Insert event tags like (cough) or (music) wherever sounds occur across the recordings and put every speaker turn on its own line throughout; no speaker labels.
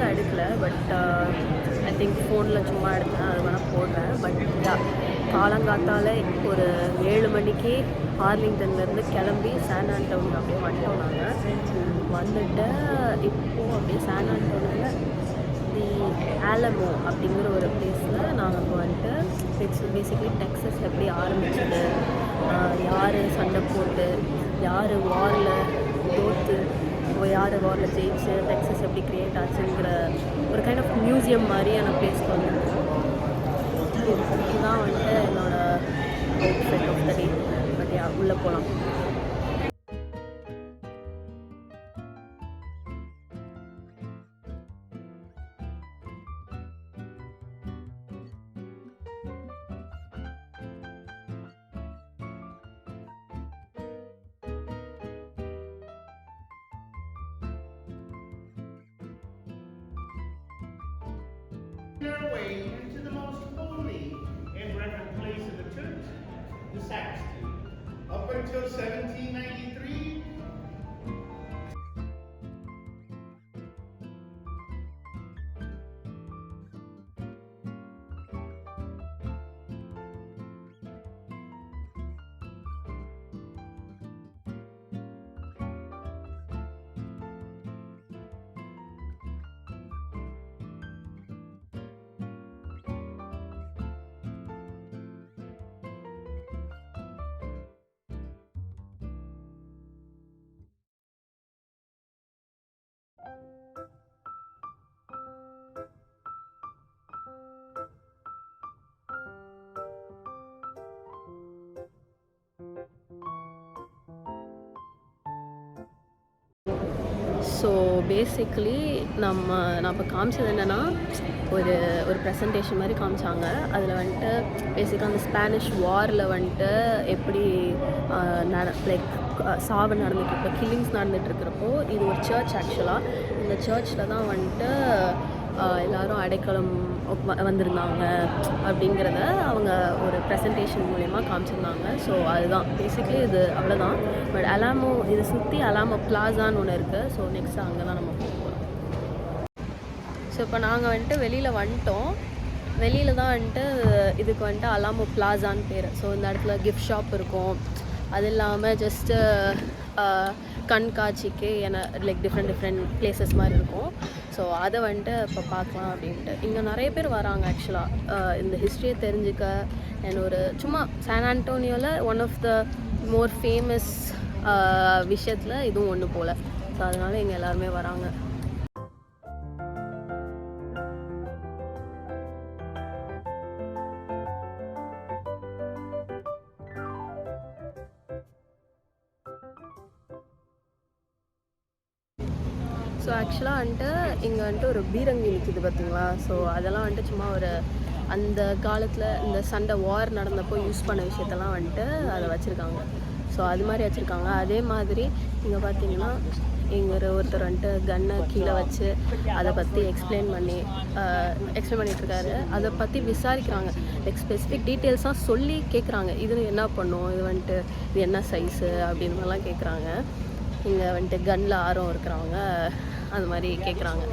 பெருசாக எடுக்கல but I think ஃபோனில் சும்மா எடுத்தேன் அது வேணால் போடுறேன். பட் காலங்காத்தால ஒரு ஏழு மணிக்கு ஆர்லிங்டன்லேருந்து கிளம்பி சான் ஆண்டவுன் அப்படியே வந்துட்டோம் நாங்கள் வந்துட்டு இப்போது அப்படியே சான் ஆண்டவுனில் தி ஆலமோ அப்படிங்கிற ஒரு பிளேஸில் நாங்கள் இப்போ வந்துட்டு இட்ஸ் பேசிக்லி டெக்ஸஸ் எப்படி ஆரம்பிச்சது யார் சண்டை போட்டு யார் வாரில் தோற்று யார் வாரில் ஜெயிச்சு டெக்ஸஸ் எப்படி க்ரியேட் ஆச்சுங்கிற ஒரு கைண்ட் ஆஃப் மியூசியம் மாதிரியான பிளேஸ்க்கு வந்துருக்கோம் இதுதான் வந்துட்டு என்னோட outfit of the day but உள்ளே போகலாம்
their way into the most holy and reverent place of the church, the sacristy. Up until 1793,
so basically நம்ம நான் இப்போ காமிச்சது என்னென்னா ஒரு ஒரு ப்ரெசன்டேஷன் மாதிரி காமிச்சாங்க. அதில் வந்துட்டு பேசிக்காக அந்த ஸ்பானிஷ் வாரில் வந்துட்டு எப்படி நட லைக் சாவு நடந்துட்டு இப்போ கில்லிங்ஸ் நடந்துட்டு இருக்கிறப்போ இது ஒரு சர்ச் ஆக்சுவலாக இந்த சர்ச்சில் தான் வந்துட்டு எல்லாரும் அடைக்கலம் வந்திருந்தாங்க அப்படிங்கிறத அவங்க ஒரு ப்ரெசன்டேஷன் மூலயமா காமிச்சிருந்தாங்க. ஸோ அதுதான். பேசிக்கலி இது அவ்வளோதான் பட் அலாமோ இதை சுற்றி அலாமோ பிளாசான்னு ஒன்று இருக்குது ஸோ நெக்ஸ்ட் அங்கே தான் நம்ம போகிறோம் ஸோ இப்போ நாங்கள் வந்துட்டு வெளியில் வந்துட்டோம். வெளியில் தான் வந்துட்டு இதுக்கு வந்துட்டு அலாமோ பிளாசான்னு பேர். ஸோ இந்த இடத்துல கிஃப்ட் ஷாப் இருக்கும். அது இல்லாமல் ஜஸ்ட்டு கண்காட்சிக்கு என லைக் டிஃப்ரெண்ட் டிஃப்ரெண்ட் பிளேசஸ் மாதிரி இருக்கும். ஸோ அதை வந்துட்டு இப்போ பார்க்கலாம் அப்படின்ட்டு. இங்கே நிறைய பேர் வராங்க ஆக்சுவலாக இந்த ஹிஸ்ட்ரியை தெரிஞ்சுக்க அண்ட் ஒரு சும்மா San ஆண்டோனியோவில் one of the more famous விஷயத்தில் இதுவும் ஒன்று போல். ஸோ அதனால் இங்கே எல்லாருமே வராங்க. இங்கே வந்துட்டு ஒரு பீரங்கி நிற்கிது பார்த்தீங்களா ஸோ அதெல்லாம் வந்துட்டு சும்மா ஒரு அந்த காலத்தில் இந்த சண்டை வார் நடந்தப்போ யூஸ் பண்ண விஷயத்தெல்லாம் வந்துட்டு அதை வச்சுருக்காங்க. ஸோ அது மாதிரி வச்சுருக்காங்க. அதே மாதிரி இங்கே பார்த்தீங்கன்னா இங்கே ஒருத்தர் வந்துட்டு கன்னை கீழே வச்சு அதை பற்றி எக்ஸ்பிளைன் பண்ணி எக்ஸ்பிளைன் பண்ணிகிட்ருக்காரு அதை பற்றி விசாரிக்கிறாங்க. லைக் ஸ்பெசிஃபிக் டீட்டெயில்ஸாக சொல்லி கேட்குறாங்க இது என்ன பண்ணும்? இது வந்துட்டு இது என்ன சைஸு அப்படின்னு மாதிரிலாம் கேட்குறாங்க இங்கே வந்துட்டு கன்னில் ஆர்வம் இருக்கிறவங்க. அது மாதிரி கேட்குறாங்க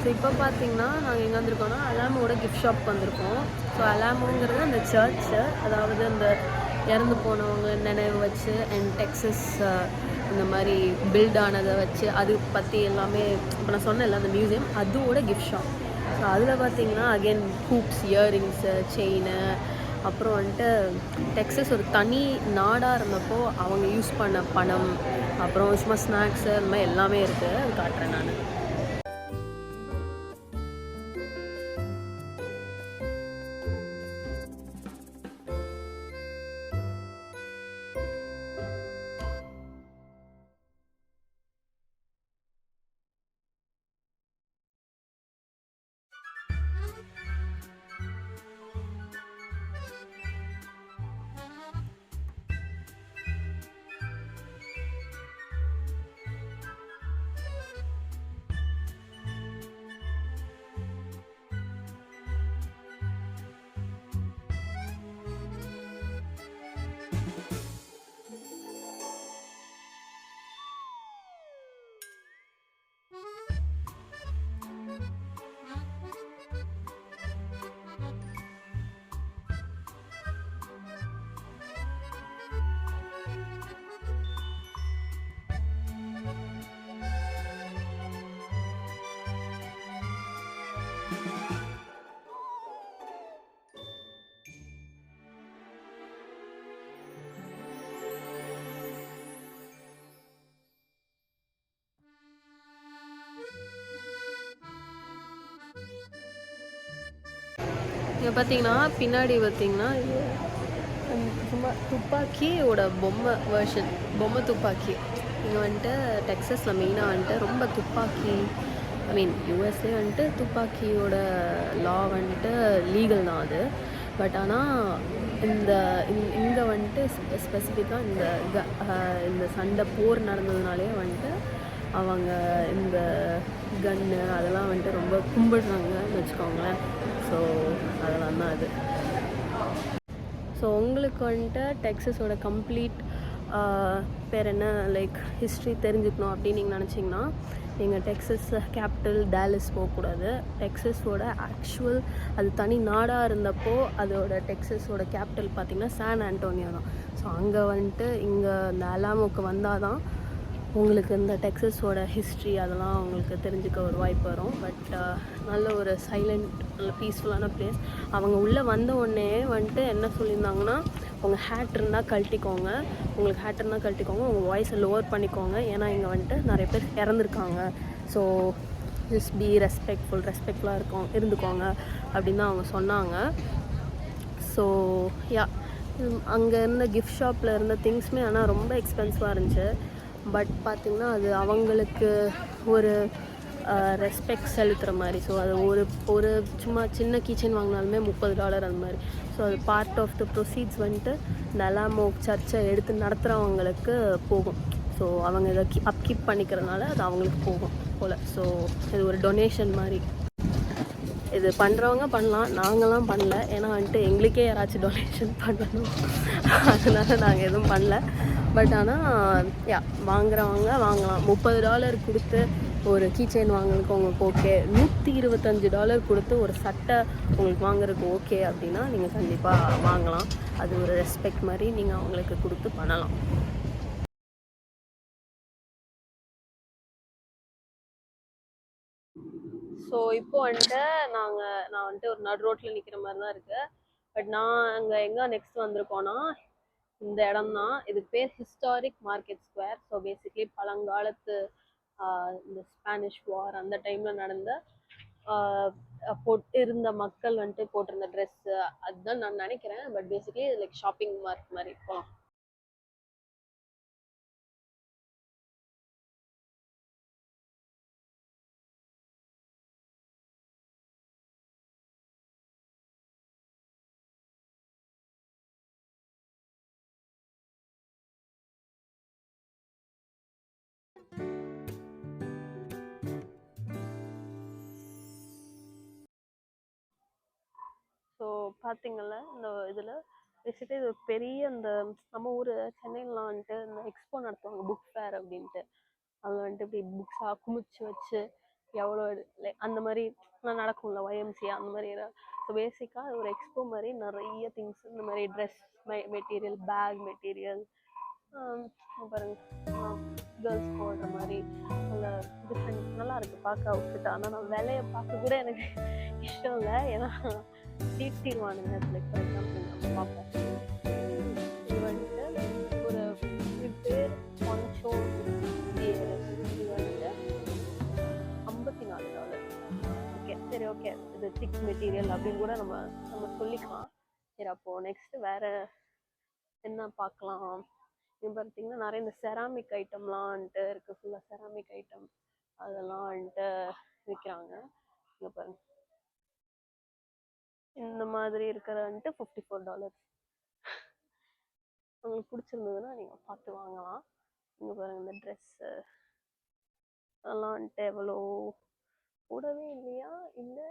ஸோ இப்போ பார்த்தீங்கன்னா நாங்கள் எங்கே வந்திருக்கோம்னா அலாமோட கிஃப்ட் ஷாப் வந்திருக்கோம். ஸோ அலாமோங்கிறது அந்த சர்ச்சு அதாவது அந்த இறந்து போனவங்க நினைவு வச்சு அண்ட் டெக்ஸஸ் இந்த மாதிரி பில்ட் ஆனதை வச்சு அது பற்றி எல்லாமே இப்போ நான் சொன்னேன்ல அந்த மியூசியம் அதோட கிஃப்ட் ஷாப் ஸோ அதில் பார்த்தீங்கன்னா அகெயின் ஹூப்ஸ் இயரிங்ஸு செயின் அப்புறம் வந்துட்டு டெக்ஸஸ் ஒரு தனி நாடாக இருந்தப்போ அவங்க யூஸ் பண்ண பணம் அப்புறம் சும்மா ஸ்நாக்ஸு அந்த மாதிரி எல்லாமே இருக்குது காட்டுறேன் நான். இங்கே பார்த்தீங்கன்னா பின்னாடி பார்த்தீங்கன்னா சும்மா துப்பாக்கியோட பொம்மை வேர்ஷன் பொம்மை துப்பாக்கி. இங்கே வந்துட்டு டெக்ஸஸில் மெயினாக வந்துட்டு ரொம்ப துப்பாக்கி ஐ மீன் யூஎஸ்ஏ வந்துட்டு துப்பாக்கியோட லா வந்துட்டு லீகல் தான் அது. பட் ஆனால் இந்த இங்கே வந்துட்டு ஸ்பெசிஃபிக்காக இந்த க இந்த சண்டை போர் நடந்ததுனாலே வந்துட்டு அவங்க இந்த கன்னு அதெல்லாம் வந்துட்டு ரொம்ப கும்பிடுறாங்கன்னு வச்சுக்கோங்களேன். ஸோ அதெல்லாம் தான் அது. ஸோ உங்களுக்கு வந்துட்டு டெக்ஸஸோட கம்ப்ளீட் பேர் என்ன? லைக் ஹிஸ்ட்ரி தெரிஞ்சுக்கணும் அப்படின்னு நீங்கள் நினச்சிங்கன்னா நீங்கள் டெக்ஸஸ் கேபிட்டல் டேலஸ் போகக்கூடாது. டெக்ஸஸோட ஆக்சுவல் அது தனி நாடாக இருந்தப்போ அதோட டெக்ஸஸோட கேபிட்டல் பார்த்திங்கன்னா சான் ஆண்டோனியோ தான். ஸோ அங்கே வந்துட்டு இங்கே இந்த அலாமோக்கு வந்தால் தான் உங்களுக்கு இந்த டெக்ஸஸோட ஹிஸ்ட்ரி அதெல்லாம் உங்களுக்கு தெரிஞ்சுக்க ஒரு வாய்ப்பு வரும். பட் uh, நல்ல ஒரு சைலண்ட் நல்ல பீஸ்ஃபுல்லான பிளேஸ் அவங்க உள்ளே வந்த உடனே வந்துட்டு என்ன சொல்லியிருந்தாங்கன்னா உங்கள் ஹேட் இருந்தால் கழட்டிக்கோங்க. உங்களுக்கு ஹேட் இருந்தால் கழட்டிக்கோங்க. உங்கள் வாய்ஸை லோவர் பண்ணிக்கோங்க. ஏன்னா இங்கே வந்துட்டு நிறைய பேர் இறந்துருக்காங்க. ஸோ ஜஸ்ட் பி ரெஸ்பெக்ட்ஃபுல் ரெஸ்பெக்ட்ஃபுல்லாக இருக்கும் இருந்துக்கோங்க அப்படின்னு தான் அவங்க சொன்னாங்க. ஸோ யா அங்கே இருந்த கிஃப்ட் ஷாப்பில் இருந்த திங்ஸுமே ஆனால் ரொம்ப எக்ஸ்பென்சிவாக இருந்துச்சு. பட் பார்த்திங்கன்னா அது அவங்களுக்கு ஒரு ரெஸ்பெக்ட் செலுத்துகிற மாதிரி. ஸோ அது ஒரு ஒரு சும்மா சின்ன கிச்சன் வாங்கினாலுமே முப்பது டாலர் அந்த மாதிரி. ஸோ அது பார்ட் ஆஃப் த ப்ரொசீட்ஸ் வந்துட்டு இந்த அலாமோ சர்ச்சை எடுத்து நடத்துகிறவங்களுக்கு போகும். ஸோ அவங்க இதை அப்கீப் பண்ணிக்கிறதுனால அது அவங்களுக்கு போகும் போல். ஸோ இது ஒரு டொனேஷன் மாதிரி. இது பண்ணுறவங்க பண்ணலாம் நாங்களாம் பண்ணல. ஏன்னா வந்துட்டு எங்களுக்கே யாராச்சும் டொனேஷன் பண்ணணும். அதனால நாங்கள் எதுவும் பண்ணல. பட் ஆனால் யா வாங்குறவங்க வாங்கலாம். முப்பது டாலர் கொடுத்து ஒரு கீச்செயின் வாங்குறதுக்கு உங்களுக்கு ஓகே நூற்றி இருபத்தஞ்சு டாலர் கொடுத்து ஒரு சட்டை உங்களுக்கு வாங்குறதுக்கு ஓகே அப்படின்னா நீங்கள் கண்டிப்பாக வாங்கலாம். அது ஒரு ரெஸ்பெக்ட் மாதிரி நீங்கள் அவங்களுக்கு கொடுத்து பண்ணலாம். ஸோ இப்போ வந்துட்டு நாங்கள் நான் வந்துட்டு ஒரு நடு ரோட்டில் நிற்கிற மாதிரி தான் இருக்குது பட் நான் அங்கே எங்கே நெக்ஸ்ட் வந்திருக்கோன்னா இந்த இடம் தான் இதுக்கு பேர் historic market square so basically பழங்காலத்து இந்த ஸ்பானிஷ் வார் அந்த டைமில் நடந்த போட்டு இருந்த மக்கள் வந்துட்டு போட்டிருந்த ட்ரெஸ்ஸு அதுதான் நான் நினைக்கிறேன். But basically like shopping mark மாதிரி போகலாம் ஸோ பார்த்தீங்கல்ல இந்த இதில் பேசிட்டு இது ஒரு பெரிய இந்த நம்ம ஊர் சென்னையிலலாம் வந்துட்டு இந்த எக்ஸ்போ நடத்துவாங்க புக் ஃபேர் அப்படின்ட்டு. அதில் வந்துட்டு இப்படி புக்ஸாக குமிச்சு வச்சு எவ்வளோ லைக் அந்த மாதிரி நடக்கும்ல ஒய்எம்சியா அந்த மாதிரி ஸோ பேசிக்காக ஒரு எக்ஸ்போ மாதிரி நிறைய திங்ஸ் இந்த மாதிரி ட்ரெஸ் மெட்டீரியல் பேக் மெட்டீரியல் பாருங்க. கேர்ள்ஸ் போடுற மாதிரி நல்ல டிஃப்ரெண்ட் நல்லா இருக்குது பார்க்க அவுட்ஃபிட் ஆனால் நான் விலையை பார்க்க கூட எனக்கு (laughs) இஷ்டம் இல்லை. ஏன்னா தீட்டிடுவானுங்க லைக் ஃபார் எக்ஸாம்பிள் நம்ம பார்ப்போம் இது வந்துட்டு ஒரு இது பேர் இது வந்துட்டு ஐம்பத்தி நாலு டாலர் ஓகே சரி ஓகே இது திக் மெட்டீரியல் அப்படின்னு கூட நம்ம நம்ம சொல்லிக்கலாம். சரி அப்போ நெக்ஸ்ட் வேற என்ன பார்க்கலாம்? இது பார்த்தீங்கன்னா நிறைய இந்த செராமிக் ஐட்டம்லாம் வந்துட்டு இருக்கு. ஃபுல்லாக செராமிக் ஐட்டம் அதெல்லாம் வந்துட்டு விற்கிறாங்க இங்கே பாருங்க. இந்த மாதிரி இருக்கிற வந்துட்டு ஃபிஃப்டி ஃபோர் டாலர்ஸ் உங்களுக்கு பிடிச்சிருந்ததுன்னா நீங்கள் பார்த்து வாங்கலாம். இங்கே பாருங்கள் இந்த ட்ரெஸ்ஸு அதெல்லாம் வந்துட்டு எவ்வளோ? கூடவே இல்லையா? இல்லை?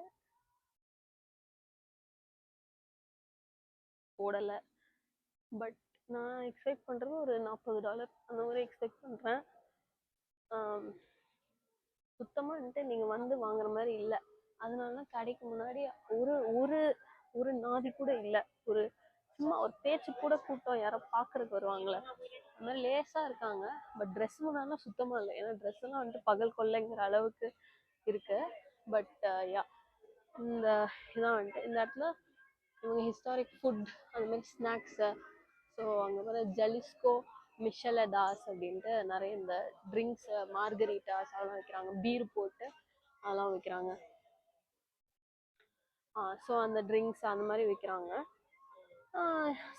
போடலை. பட் நான் எக்ஸ்பெக்ட் பண்ணுறது ஒரு நாற்பது டாலர் அந்த மாதிரி எக்ஸ்பெக்ட் பண்ணுறேன் சுத்தமாக வந்துட்டு நீங்கள் வந்து வாங்குற மாதிரி இல்லை. அதனால கடைக்கு முன்னாடி ஒரு ஒரு ஒரு நாதி கூட இல்லை. ஒரு சும்மா ஒரு பேச்சு கூட கூட்டம் யாரோ பார்க்கறதுக்கு வருவாங்களே அந்த மாதிரி லேசாக இருக்காங்க. பட் ட்ரெஸ் முன்னாடிலாம் சுத்தமாக இல்லை. ஏன்னா ட்ரெஸ் எல்லாம் வந்துட்டு பகல் கொள்ளைங்கிற அளவுக்கு இருக்கு. பட் யா uh, இந்த இதான் வந்துட்டு. இந்த இடத்துல இவங்க ஹிஸ்டாரிக் ஃபுட் அந்த மாதிரி ஸ்நாக்ஸு ஸோ அங்கே வர ஜலிஸ்கோ மிஷலதாஸ் அப்படின்ட்டு நிறைய இந்த ட்ரிங்க்ஸு மார்கரிட்டாஸ் uh, அதெல்லாம் வைக்கிறாங்க. பீர் போட்டு அதெல்லாம் வைக்கிறாங்க. ஸோ அந்த ட்ரிங்க்ஸ் அந்த மாதிரி விற்கிறாங்க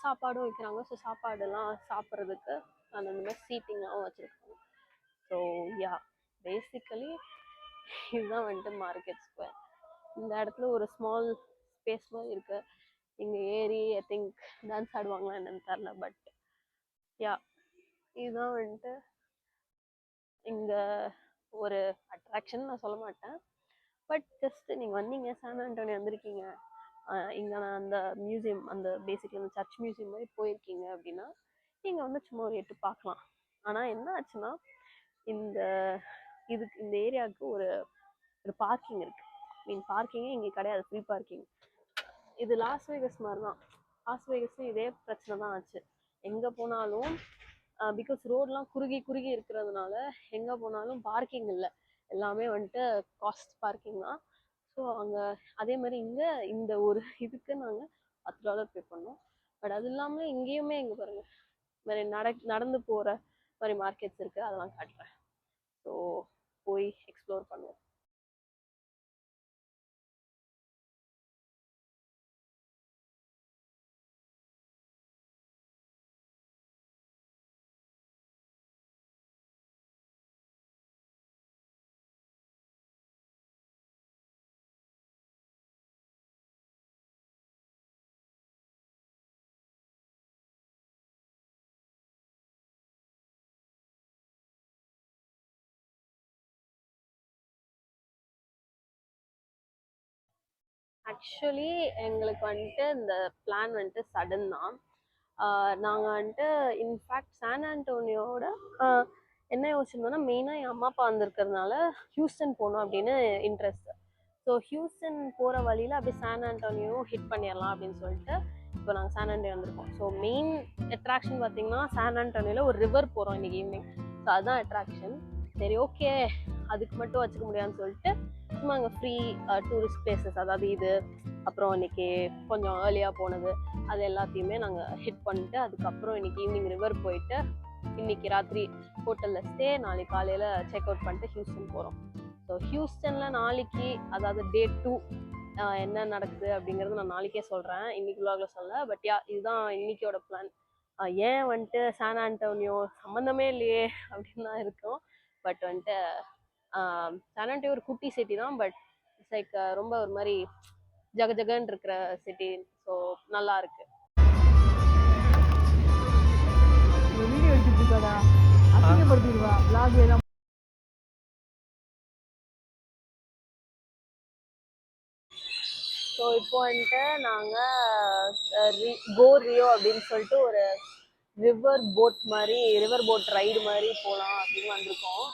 சாப்பாடும் விற்கிறாங்க ஸோ சாப்பாடெல்லாம் சாப்பிட்றதுக்கு அந்த மாதிரி சீட்டிங்காகவும் வச்சுருக்காங்க. ஸோ யா பேசிக்கலி இதுதான் வந்துட்டு மார்க்கெட் ஸ்கொயர் இந்த இடத்துல ஒரு ஸ்மால் ஸ்பேஸ் மாதிரி இருக்குது இங்கே ஏறி ஐ திங்க் டான்ஸ் ஆடுவாங்களா என்னன்னு தெரில பட் யா இதுதான் வந்துட்டு இங்கே ஒரு அட்ராக்ஷன் நான் சொல்ல மாட்டேன். பட் ஜஸ்ட் நீங்கள் வந்தீங்க சான் ஆண்டோனி வந்திருக்கீங்க. இங்கே நான் அந்த மியூசியம் அந்த பேசிக்கலி அந்த சர்ச் மியூசியம் மாதிரி போயிருக்கீங்க அப்படின்னா நீங்கள் வந்து சும்மா ஒரு எட்டு பார்க்கலாம். ஆனால் என்ன ஆச்சுன்னா இந்த இதுக்கு இந்த ஏரியாவுக்கு ஒரு ஒரு பார்க்கிங் இருக்குது மீன் பார்க்கிங்கே இங்கே கிடையாது ஃப்ரீ பார்க்கிங் இது லாஸ் வேகஸ் மாதிரி தான் லாஸ் வேகஸ்லையும் இதே பிரச்சனை தான் ஆச்சு. எங்கே போனாலும் பிகாஸ் ரோடெலாம் குறுகி குறுகி இருக்கிறதுனால எங்கே போனாலும் பார்க்கிங் இல்லை. எல்லாமே வந்துட்டு காஸ்ட் பார்க்கிங் தான். ஸோ அங்கே அதே மாதிரி இங்கே இந்த ஒரு இதுக்கு நாங்கள் பத்து டாலர் பே பண்ணோம். பட் அது இல்லாமல் இங்கேயுமே இங்கே பாருங்கள் மாதிரி நட நடந்து போகிற மாதிரி மார்க்கெட்ஸ் இருக்குது அதெல்லாம் காட்டுறேன். ஸோ போய் எக்ஸ்ப்ளோர் பண்ணுவோம். ஆக்சுவலி எங்களுக்கு வந்துட்டு இந்த பிளான் வந்துட்டு சடன் தான். நாங்கள் வந்துட்டு இன்ஃபேக்ட் சான் ஆண்டோனியோட என்ன யோசிச்சிருந்தோம்னா மெயினாக என் அம்மா அப்பா வந்திருக்கிறதுனால ஹியூஸ்டன் போகணும் அப்படின்னு இன்ட்ரெஸ்ட் ஸோ ஹியூஸ்டன் போகிற வழியில் அப்படியே சான் ஆண்டோனியோ ஹிட் பண்ணிடலாம் அப்படின்னு சொல்லிட்டு இப்போ நாங்கள் சான் ஆண்டோனியோ வந்திருக்கோம். ஸோ மெயின் அட்ராக்ஷன் பார்த்தீங்கன்னா சான் ஆண்டோனியோவில் ஒரு ரிவர் போகிறோம் இன்றைக்கி ஈவினிங் ஸோ அதுதான் அட்ராக்ஷன் சரி ஓகே அதுக்கு மட்டும் வச்சுக்க முடியாதுன்னு சொல்லிட்டு சும்மா அங்கே ஃப்ரீ டூரிஸ்ட் பிளேசஸ் அதாவது இது அப்புறம் இன்னைக்கு கொஞ்சம் ஏர்லியாக போனது அது எல்லாத்தையுமே நாங்கள் ஹிட் பண்ணிட்டு அதுக்கப்புறம் இன்னைக்கு ஈவினிங் ரிவர் போயிட்டு இன்னைக்கு ராத்திரி ஹோட்டலில் ஸ்டே நாளைக்கு காலையில் செக் அவுட் பண்ணிட்டு ஹியூஸ்டன் போகிறோம் ஸோ ஹியூஸ்டனில் நாளைக்கு அதாவது டே டூ என்ன நடக்குது அப்படிங்கிறது நான் நாளைக்கே சொல்கிறேன் இன்னைக்கு vlogல சொல்ல பட் யா இதுதான் இன்னைக்கோட பிளான் ஏன் வந்துட்டு சான் ஆண்டோனியோ சம்மந்தமே இல்லையே அப்படின்னு தான் இருக்கும். பட் வந்துட்டு ஆண்டோனியோ ஒரு குட்டி சிட்டி தான். பட் இட்ஸ் லைக் ரொம்ப ஒரு மாதிரி ஜக ஜகன்னு இருக்கிற சிட்டி ஸோ நல்லா இருக்கு.
வீடியோ எடுத்துட்டு இருக்காடா. அசிங்கப்படுத்திடுவா. Vlog எல்லாம்
ஸோ இப்போ வந்துட்டு நாங்கள் கோ ரியோ அப்படின்னு சொல்லிட்டு ஒரு ரிவர் போட் மாதிரி ரிவர் போட் ரைடு மாதிரி போகலாம் அப்படின்னு வந்திருக்கோம்.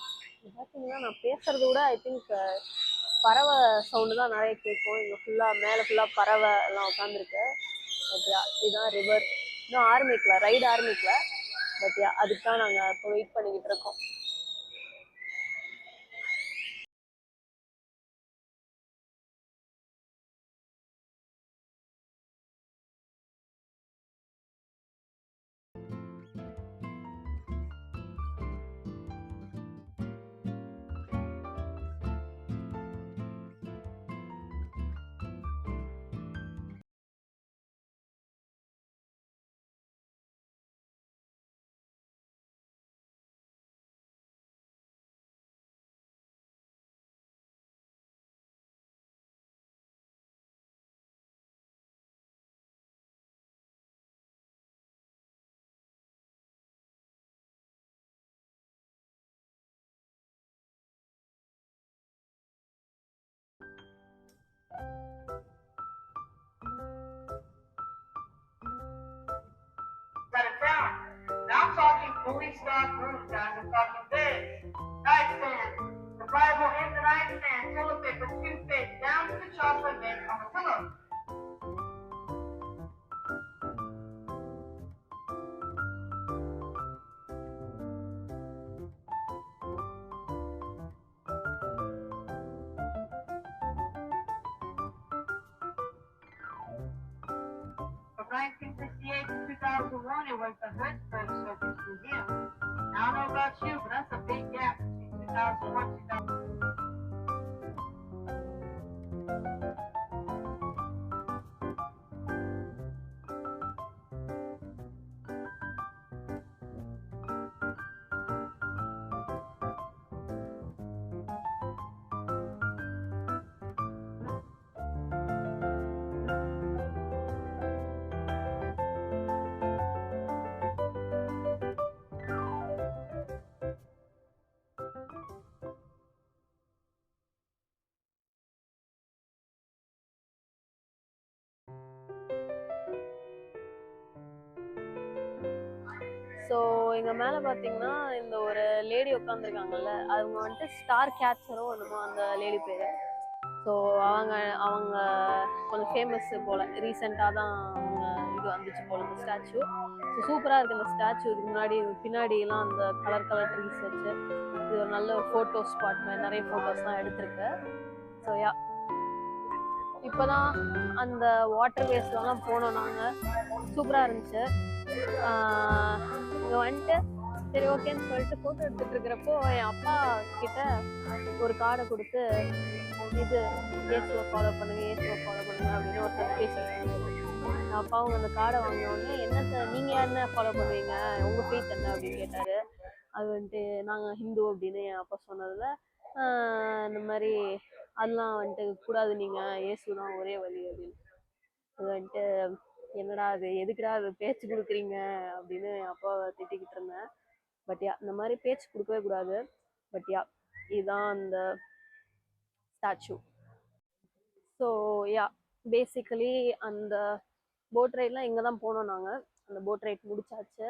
பார்த்தீங்கன்னா நான் பேசுறத விட ஐ திங்க் பறவை சவுண்டு தான் நிறைய கேட்கும். இங்கே ஃபுல்லாக மேலே ஃபுல்லாக பறவை எல்லாம் உட்காந்துருக்கு பட் இதுதான் ரிவர் இன்னும் ஆரம்பிக்கல ரைடு ஆரம்பிக்கல. பட் அதுக்கு தான் நாங்கள் இப்போ வெயிட் பண்ணிக்கிட்டு இருக்கோம்.
Louis Stack Roof on the fucking bed. Nightstand. The Bible and the nightstand, pillowcase with toothpaste down to the chocolate mint on the pillow. 1968 to 2001, it was the Huntsburg Circus Museum. I don't know about you, but that's a big gap between 2001 and 2000.
So எங்கள் மேலே பார்த்தீங்கன்னா இந்த ஒரு lady உட்காந்துருக்காங்கல்ல அவங்க வந்துட்டு star கேச்சரும் என்னமோ அந்த lady பேர். ஸோ அவங்க அவங்க கொஞ்சம் ஃபேமஸ் போல். ரீசெண்டாக தான் அவங்க இது வந்துச்சு போல் இந்த ஸ்டாச்சு ஸோ சூப்பராக இருக்குது இந்த ஸ்டாச்சு இதுக்கு முன்னாடி பின்னாடிலாம் அந்த கலர் கலர் ட்ரீஸ் வச்சு இது ஒரு நல்ல ஃபோட்டோ ஸ்பாட் மாதிரி நிறைய ஃபோட்டோஸ்லாம் எடுத்திருக்கு. ஸோ யா இப்போ தான் அந்த வாட்டர் வேஸ்ட்லாம் போனோம் நாங்கள் சூப்பராக இருந்துச்சு. இங்கே வந்துட்டு சரி ஓகேன்னு சொல்லிட்டு ஃபோட்டோ எடுத்துட்டு இருக்கிறப்போ என் அப்பா கிட்ட ஒரு கார்டை கொடுத்து இது இயேசுவை ஃபாலோ பண்ணுங்க இயேசுவை ஃபாலோ பண்ணுங்க அப்படின்னு ஒருத்தர் பேசிட்டு அப்பா அவங்க அந்த கார்டை வாங்கினவொடனே என்ன என்னத்த நீங்கள் என்ன ஃபாலோ பண்ணுவீங்க? உங்கள் ஃபேத் என்ன? அப்படின்னு கேட்டார். அது வந்துட்டு நாங்கள் ஹிந்து அப்படின்னு என் அப்பா சொன்னதில் இந்த மாதிரி அதெல்லாம் வந்துட்டு கூடாது நீங்கள் இயேசு தான் ஒரே வழி அப்படின்னு. அது வந்துட்டு என்னடா அது எதுக்குடா அது பேச்சு கொடுக்குறீங்க? அப்படின்னு என் அப்பாவை திட்டிக்கிட்டு இருந்தேன். பட் யா இந்த மாதிரி பேச்சு கொடுக்கவே கூடாது. பட் யா இதுதான் அந்த ஸ்டாச்சு ஸோ யா பேசிக்கலி அந்த போட் ரைட்லாம் இங்கே தான் போனோம் நாங்கள் அந்த போட் ரைட் முடிச்சாச்சு.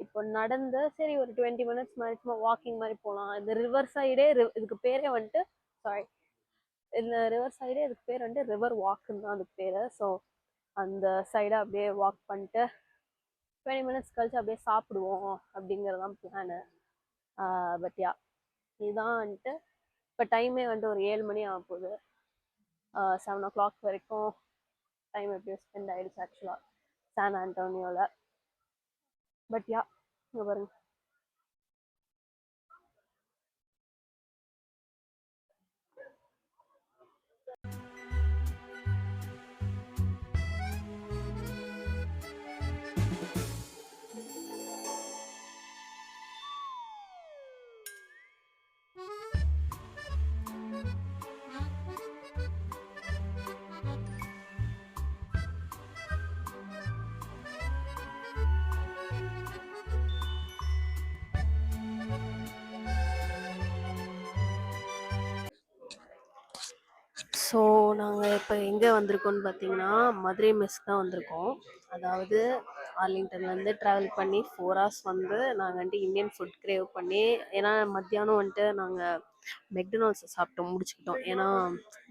இப்போ நடந்து சரி ஒரு டுவெண்ட்டி மினிட்ஸ் மாதிரி சும்மா வாக்கிங் மாதிரி போகலாம் இந்த ரிவர் சைடே இதுக்கு பேரே வந்துட்டு சாரி இந்த ரிவர் சைடே இதுக்கு பேர் வந்துட்டு ரிவர் வாக்குன்னு தான் அதுக்கு பேர். ஸோ அந்த சைடாக அப்படியே வாக் பண்ணிட்டு டுவெண்ட்டி மினிட்ஸ் கழிச்சு அப்படியே சாப்பிடுவோம் அப்படிங்கிறது தான் பிளானு பட் யா இதுதான் வந்துட்டு இப்போ டைமே வந்துட்டு ஒரு ஏழு மணி ஆக போகுது. செவன் ஓ கிளாக் வரைக்கும் டைம் எப்படியோ ஸ்பெண்ட் ஆகிடுச்சு ஆக்சுவலாக சான் ஆண்டோனியோவில் பட் யா இங்கே பாருங்கள் ஸோ நாங்கள் இப்போ எங்கே வந்திருக்கோம்னு பார்த்தீங்கன்னா மதுரை மெஸ் தான் வந்திருக்கோம். அதாவது ஆர்லிங்டன்லேருந்து ட்ராவல் பண்ணி ஃபோர் ஹவர்ஸ் வந்து நாங்கள் வந்துட்டு இந்தியன் ஃபுட் கிரேவ் பண்ணி ஏன்னா மத்தியானம் வந்துட்டு நாங்கள் மெக்டொனால்ட்ஸ் சாப்பிட்டோம் முடிச்சுக்கிட்டோம். ஏன்னா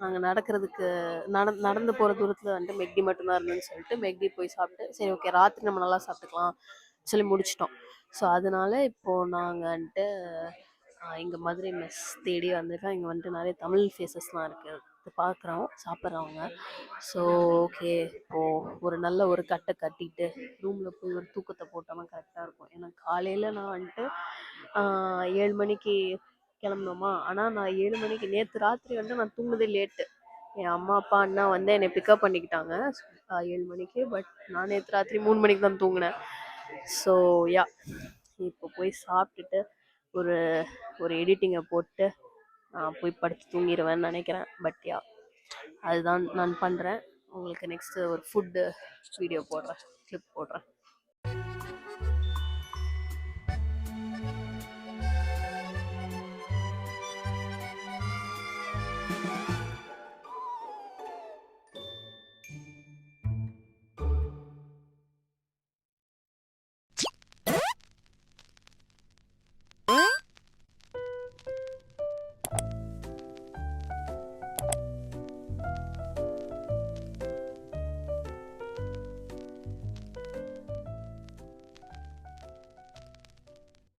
நாங்கள் நடக்கிறதுக்கு நட நடந்து போகிற தூரத்தில் வந்துட்டு மெக்டி மட்டும்தான் இருந்ததுன்னு சொல்லிட்டு மெக்டி போய் சாப்பிட்டு சரி ஓகே ராத்திரி நம்ம நல்லா சாப்பிட்டுக்கலாம் சொல்லி முடிச்சிட்டோம். ஸோ அதனால இப்போது நாங்கள் வந்துட்டு இங்கே மதுரை மெஸ் தேடி வந்திருக்கோம். இங்கே வந்துட்டு நிறைய தமிழ் ஃபேஸஸ்லாம் இருக்குது பார்க்குறோம் சாப்பிட்றவங்க. ஸோ ஓகே இப்போது ஒரு நல்ல ஒரு கட்டை கட்டிட்டு ரூமில் போய் ஒரு தூக்கத்தை போட்டோம்னா கரெக்டாக இருக்கும். ஏன்னா காலையில் நான் வந்துட்டு ஏழு மணிக்கு கிளம்புனோமா? ஆனால் நான் ஏழு மணிக்கு நேற்று ராத்திரி வந்து நான் தூங்குதே லேட்டு என் அம்மா அப்பா அண்ணா வந்து என்னை பிக்கப் பண்ணிக்கிட்டாங்க. ஏழு மணிக்கு பட் நான் நேற்று ராத்திரி மூணு மணிக்கு தான் தூங்கினேன். ஸோ யா இப்போ போய் சாப்பிட்டுட்டு ஒரு ஒரு எடிட்டிங்கை போட்டு நான் போய் படுத்து தூங்கிடுவேன்னு நினைக்கிறேன். பட் யா அதுதான் நான் பண்ணுறேன் உங்களுக்கு நெக்ஸ்ட்டு ஒரு ஃபுட்டு வீடியோ போடுறேன் கிளிப் போடுறேன்.